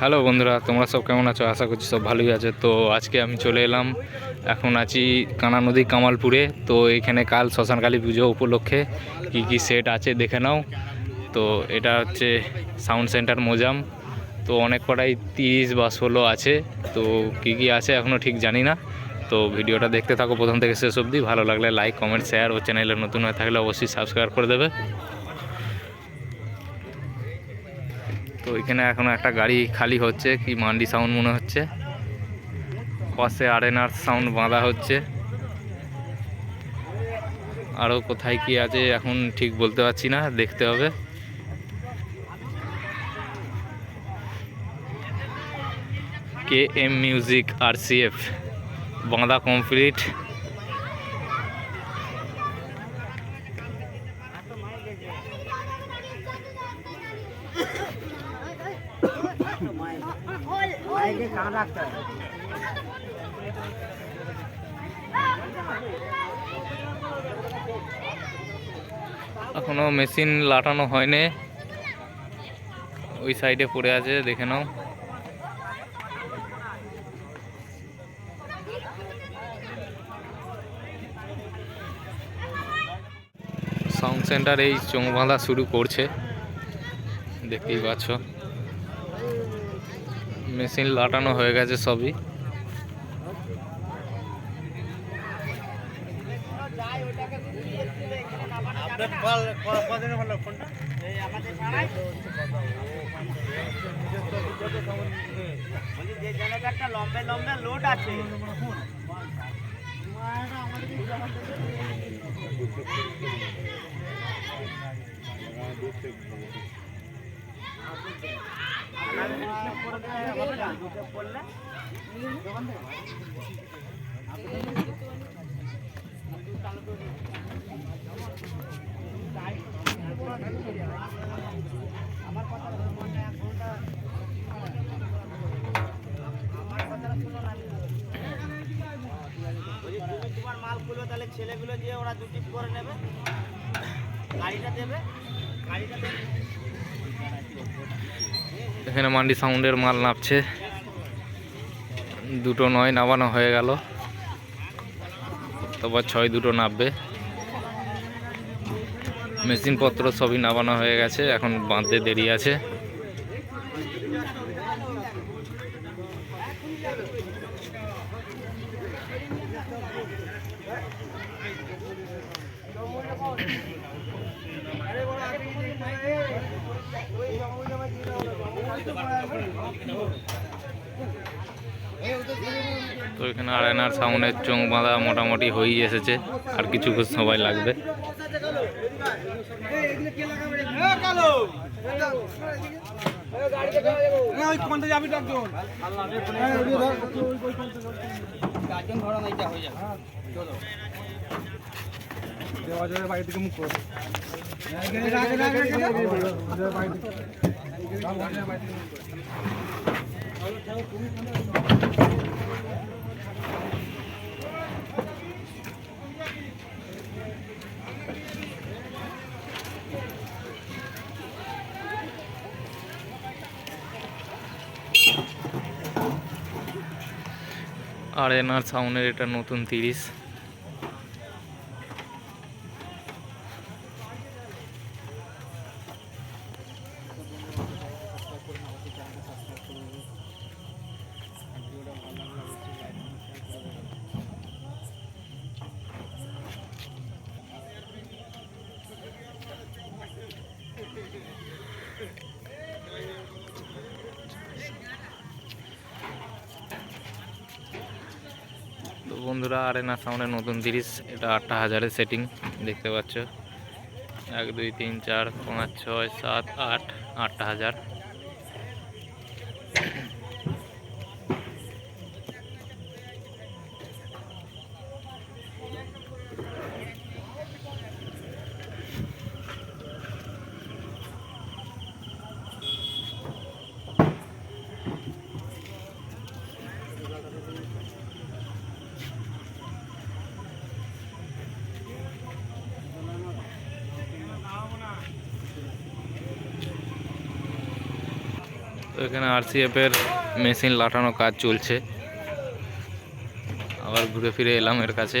Hello বন্ধুরা, তোমরা সব কেমন আছো? আশা করছি সব ভালোই আছে। তো আজকে আমি চলে এলাম, এখন আছি কানা নদী কামালপুরে। তো এখানে কাল শ্মশান কালী পুজো উপলক্ষে কি কি সেট আছে দেখে নাও। তো এটা হচ্ছে সাউন্ড সেন্টার মোজাম। তো অনেক কটাই তিরিশ বা ষোলো আছে। তো কি কি আছে এখনও ঠিক জানি না। তো ভিডিওটা দেখতে থাকো প্রথম থেকে শেষ অবধি। ভালো লাগলে লাইক কমেন্ট শেয়ার ও চ্যানেলে নতুন হয়ে থাকলে অবশ্যই সাবস্ক্রাইব করে দেবে। তো এখানে এখন একটা গাড়ি খালি হচ্ছে, কি মান্ডি সাউন্ড মনে হচ্ছে। পাশে আরেনার সাউন্ড বাঁধা হচ্ছে। আরও কোথায় কি আছে এখন ঠিক বলতে পারছি না, দেখতে হবে। কে এম মিউজিক আর সি এফ, বাঁধা কমপ্লিট মাইকে কান রাখতে হবে এখনও মেশিন লাটানো হয়নি। ওই সাইডে পড়ে আছে, দেখে নাও। সাউন্ড সেন্টার এই চোখ বাঁধা শুরু করছে। দেখতেই পাচ্ছ। মেশিন লাটানো হয়ে গেছে সবই। বলছি যে জায়গাটা একটা লম্বে লম্বে লোড আছে বলছি তুমি তোমার মাল খুলো তাহলে ছেলেগুলো দিয়ে ওরা দু টিপ করে নেবে গাড়িটা দেবে গাড়িটা দেবে। এখানে মান্ডি সাউন্ডের মাল নাপছে দুটো নয় নামানো হয়ে গেল। তারপর ছয় দুটো নামবে। মেশিনপত্র সবই নামানো হয়ে গেছে, এখন বাঁধতে দেরি আছে। তো আরেনার সাউন্ডের চোখ বাঁধা মোটামুটি হয়েই এসেছে আর কিছু সময় লাগবে। করো আরেনার সাউন্ডের এটা নতুন তিরিশ তো বন্ধুরা, আরেনা সামনে নতুন তিরিশ এটা আটটা হাজারের সেটিং দেখতে পাচ্ছ। এক, দুই, তিন, চার, পাঁচ, ছয়, সাত, আট, আটটা হাজার। তো এখানে আরসিএফ এর মেশিন লাটানো কাজ চলছে। আবার ঘুরে ফিরে এলাম এর কাছে।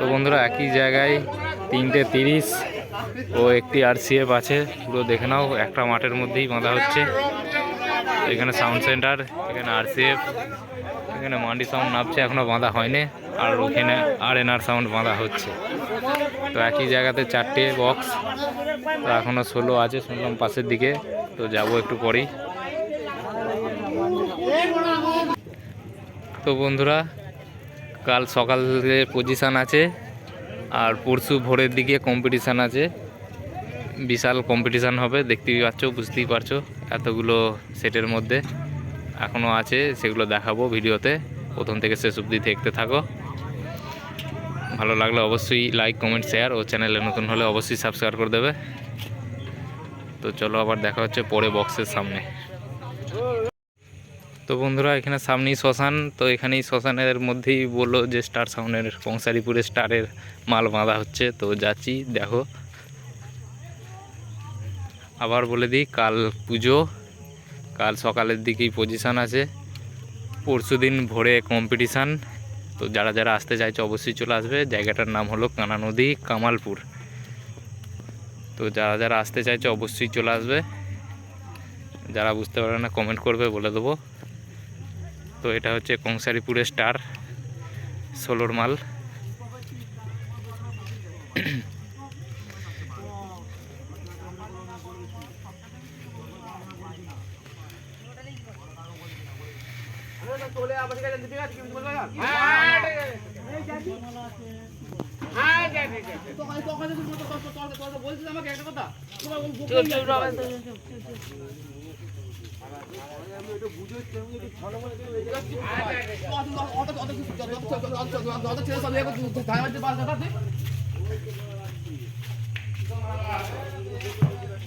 তো বন্ধুরা, একই জায়গায় তিনটে তিরিশ ও একটি আরসিএফ আছে। পুরো দেখে নাও, একটা মাঠের মধ্যেই বাঁধা হচ্ছে। এখানে সাউন্ড সেন্টার, এখানে আরসিএফ, এখানে মান্ডি সাউন্ড নামছে এখনও বাঁধা হয়নি। আর ওখানে আর এনআর সাউন্ড বাঁধা হচ্ছে। তো একই জায়গাতে চারটে বক্স, তো এখনও ষোলো আছে, শুনলাম পাশের দিকে, তো যাব একটু পরেই। তো বন্ধুরা কাল সকালে পজিশান আছে আর পরশু ভোরের দিকে কম্পিটিশান আছে। বিশাল কম্পিটিশান হবে, দেখতেই পাচ্ছ, বুঝতেই পারছ, এতগুলো সেটের মধ্যে এখনও আছে, সেগুলো দেখাবো ভিডিওতে। প্রথম থেকে শেষ অবধি দেখতে থাকো। ভালো লাগলে অবশ্যই লাইক কমেন্ট শেয়ার ও চ্যানেলে নতুন হলে অবশ্যই সাবস্ক্রাইব করে দেবে। তো চলো আবার দেখা হচ্ছে পরে বক্সের সামনে। তো বন্ধুরা, এখানে সামনেই শ্মশান। তো এখানেই শ্মশানের মধ্যেই বলল যে, স্টার সাউন্ডের কংসারিপুরে স্টারের মাল বাঁধা হচ্ছে। তো যাচ্ছি, দেখো। আবার বলে দিই, কাল পুজো। কাল সকালের দিকেই পজিশান আছে। পরশু দিন ভোরে কম্পিটিশান তো যারা যারা আসতে চাইছে, অবশ্যই চলে আসবে। জায়গাটার নাম হলো কানা নদী, কামালপুর। তো যারা যারা আসতে চাইছে, অবশ্যই চলে আসবে। যারা বুঝতে পারে না কমেন্ট করবে, বলে দেবো। তো এটা হচ্ছে কংসারিপুরের স্টার ষোলোর মাল।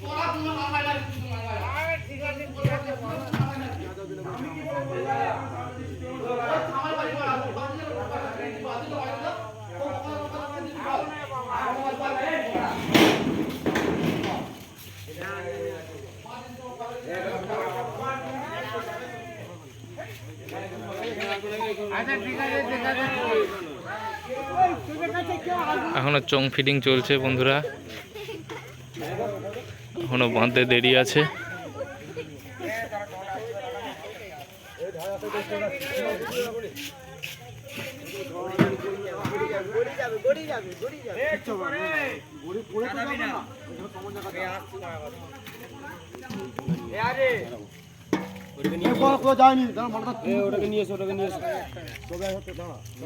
তোরা তোমার এখনও চং ফিটিং চলছে বন্ধুরা। এখনও বাঁধতে দেরি আছে।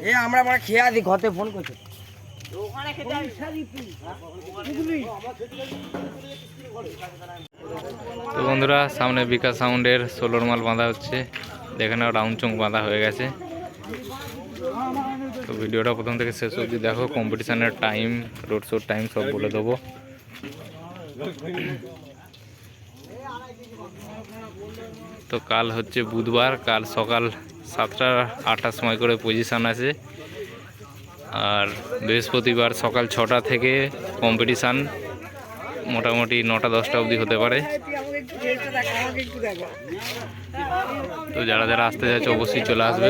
এ আমরা মানে খেয়ে আছি ঘরতে ফোন করছে। তো বন্ধুরা সামনে বিকাশ সাউন্ডের সোলোর মাল বাঁধা হচ্ছে। দেখে নাও রাউন্ড চং বাঁধা হয়ে গেছে। তো ভিডিওটা প্রথম থেকে শেষ অবধি দেখো কম্পিটিশানের টাইম রোড শোর টাইম সব বলে দেবো। তো কাল হচ্ছে বুধবার, কাল সকাল সাতটা, আটটার সময় করে পজিশান আছে। আর বৃহস্পতিবার সকাল ছটা থেকে কম্পিটিশান মোটামুটি নটা, দশটা অবধি হতে পারে। তো যারা যারা আসতে যাচ্ছে অবশ্যই চলে আসবে।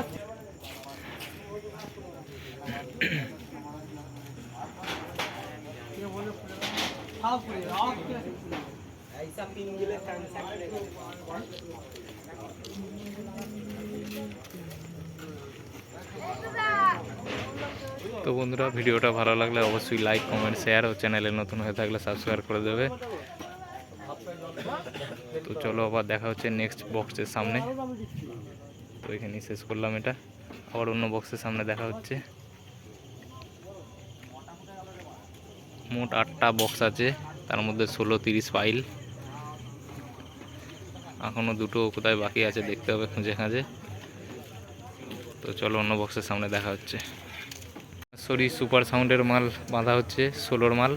আছে তো বন্ধুরা, ভিডিওটা ভালো লাগলে অবশ্যই লাইক কমেন্ট শেয়ার ও চ্যানেলে নতুন হয়ে থাকলে সাবস্ক্রাইব করে দেবে। তো চলো আবার দেখা হচ্ছে নেক্সট বক্সের সামনে। তো এখানেই শেষ করলাম এটা। আবার অন্য বক্সের সামনে দেখা হচ্ছে। মোট আটটা বক্স আছে, তার মধ্যে ষোলো তিরিশ ফাইল এখনও দুটো কোথায় বাকি আছে দেখতে হবে খুঁজে খাঁজে। তো চলো অন্য বক্সের সামনে দেখা হচ্ছে। সরি সুপার সাউন্ডের মাল বাঁধা হচ্ছে, ষোলোর মাল।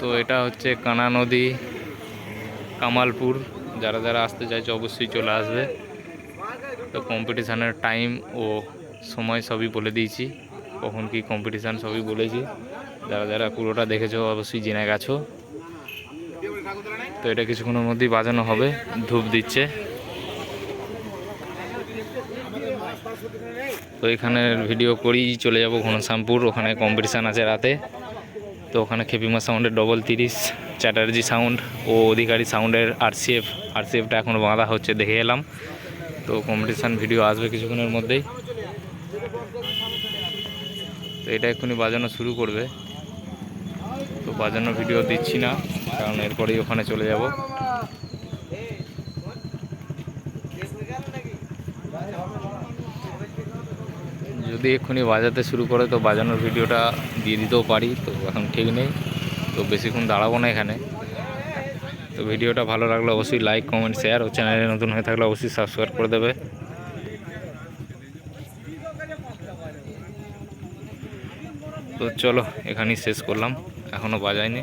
তো এটা হচ্ছে কানা নদী, কামালপুর। যারা যারা আসতে চাইছে অবশ্যই চলে আসবে। তো কম্পিটিশানের টাইম ও সময় সবই বলে দিয়েছি। কখন কি কম্পিটিশান সবই বলেছি। যারা যারা পুরোটা দেখেছ অবশ্যই জেনে গেছো। তো এটা কিছুক্ষণের মধ্যেই বাজানো হবে, ধূপ দিচ্ছে। তো এখানে ভিডিও করেই চলে যাব ঘনশ্যামপুর। ওখানে কম্পিটিশান আছে রাতে। তো ওখানে খেপিমা সাউন্ডের ডবল তিরিশ, চ্যাটার্জি সাউন্ড ও অধিকারী সাউন্ডের আরসিএফ, আরসিএফটা এখন বাঁধা হচ্ছে, দেখে এলাম। তো কম্পিটিশান ভিডিও আসবে কিছুক্ষণের মধ্যেই। তো এটা এক্ষুনি বাজানো শুরু করবে। তো বাজানোর ভিডিও দিচ্ছি না, কারণ এরপরেই ওখানে চলে যাব। যদি এক্ষুনি বাজাতে শুরু করে, তো বাজানোর ভিডিওটা দিয়ে দিতেও পারি, তো এখন ঠিক নেই। তো বেশিক্ষণ দাঁড়াবো না এখানে। তো ভিডিওটা ভালো লাগলে অবশ্যই লাইক কমেন্ট শেয়ার ও চ্যানেলে নতুন হয়ে থাকলে অবশ্যই সাবস্ক্রাইব করে দেবে। তো চলো, এখানেই শেষ করলাম। এখনও বাজায়নি।